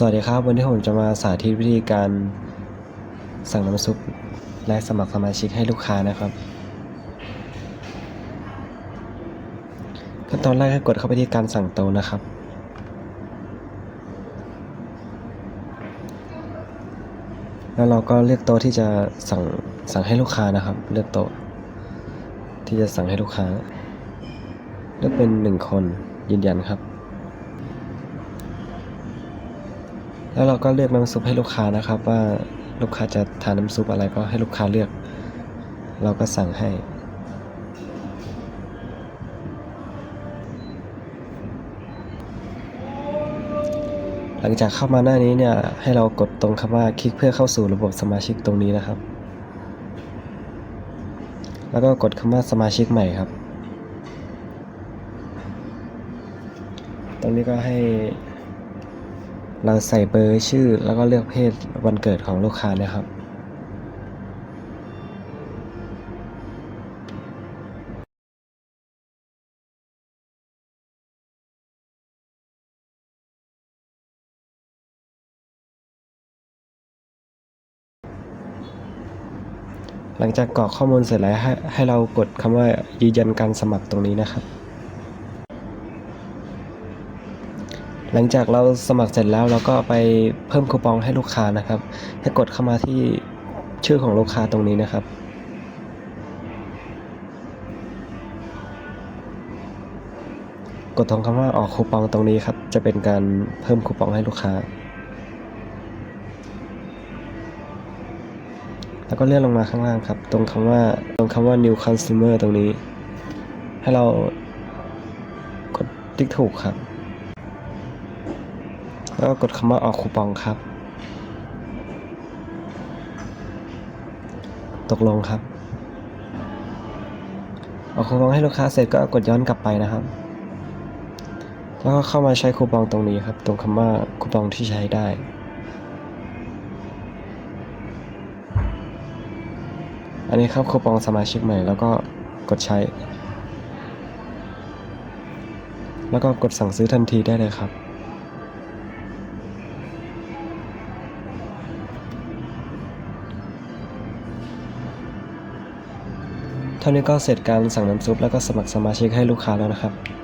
สวัสดีครับ วันนี้ผมจะมาสาธิตวิธีการสั่งน้ำซุปและสมัครสมาชิกให้ลูกค้านะครับขั้นตอนแรกให้กดเข้าไปที่การสั่งโต๊ะนะครับ แล้วเราก็เลือกโต๊ะที่จะสั่งสั่งให้ลูกค้านะครับ เลือกโต๊ะที่จะสั่งให้ลูกค้าเลือกเป็นหนึ่งคนยืนยันครับ แล้วเราก็เลือกน้ำซุปให้ลูกค้านะครับ ว่าลูกค้าจะทานน้ำซุปอะไรก็ให้ลูกค้าเลือก เราก็สั่งให้ หลังจากเข้ามาหน้านี้เนี่ยให้เรากดตรงคำว่าคลิกเพื่อเข้าสู่ระบบสมาชิกตรงนี้นะครับ แล้วก็กดคำว่าสมาชิกใหม่ครับ ตรงนี้ก็ให้ เราใส่เบอร์ชื่อแล้วก็เลือกเพศวันเกิดของลูกค้านะครับ หลังจากกรอกข้อมูลเสร็จแล้วให้ให้เรากดคำว่ายืนยันการสมัครตรงนี้นะครับ หลังจากเราสมัครเสร็จแล้วเราก็ไปเพิ่มคูปองให้ลูกค้านะครับ ให้กดเข้ามาที่ชื่อของลูกค้าตรงนี้นะครับ กดตรงคำว่าออกคูปองตรงนี้ครับ จะเป็นการเพิ่มคูปองให้ลูกค้า แล้วก็เลื่อนลงมาข้างล่างครับ ตรงคำว่าตรงคำว่า new consumer ตรงนี้ ให้เรากดติ๊กถูกครับ แล้วก็กดคำว่าออกคูปองครับ ตกลงครับ ออกคูปองให้ลูกค้าเสร็จก็กดย้อนกลับไปนะครับ แล้วก็เข้ามาใช้คูปองตรงนี้ครับ ตรงคำว่าคูปองที่ใช้ได้อันนี้ครับคูปองสมาชิกใหม่แล้วก็กดใช้ แล้วก็กดสั่งซื้อทันทีได้เลยครับ เท่านี้ก็เสร็จการสั่งน้ำซุปแล้วก็สมัครสมาชิกให้ลูกค้าแล้วนะครับ